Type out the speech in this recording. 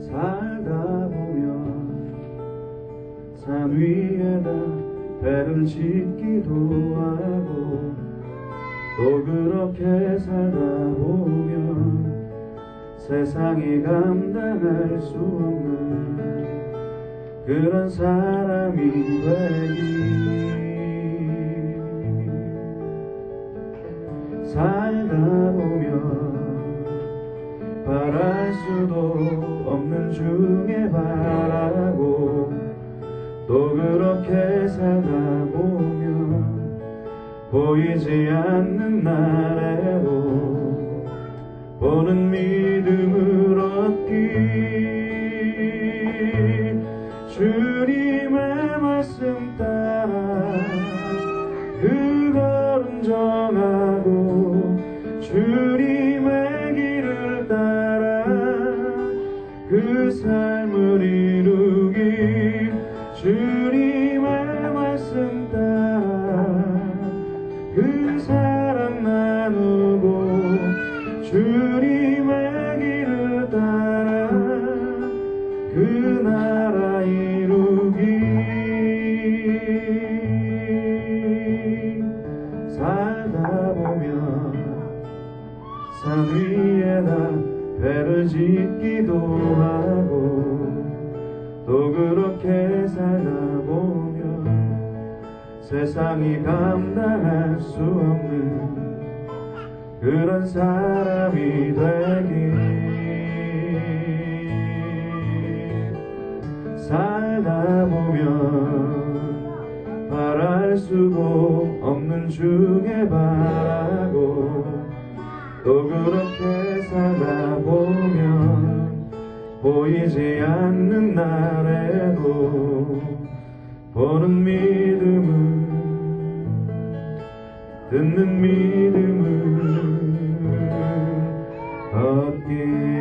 살다 보면 산 위에다 배를 짓기도 하고 또 그렇게 살다 보면 세상이 감당할 수 없는 그런 사람이 되기 살다 보면 바랄 수도 없는 중에 바라고 또 그렇게 살다 보면 보이지 않는 날에도 보는 믿음을 얻기. 주님의 말씀 따 주님의 길을 따라 그 삶을 이루기 주님의 말씀 따라 그 사랑 나누고 주님 산 위에다 배를 짓기도 하고 또 그렇게 살다 보면 세상이 감당할 수 없는 그런 사람이 되기 살다 보면 바랄 수도 없는 중에 바라고 또 그렇게 살아보면 보이지 않는 날에도 보는 믿음을 듣는 믿음을 얻길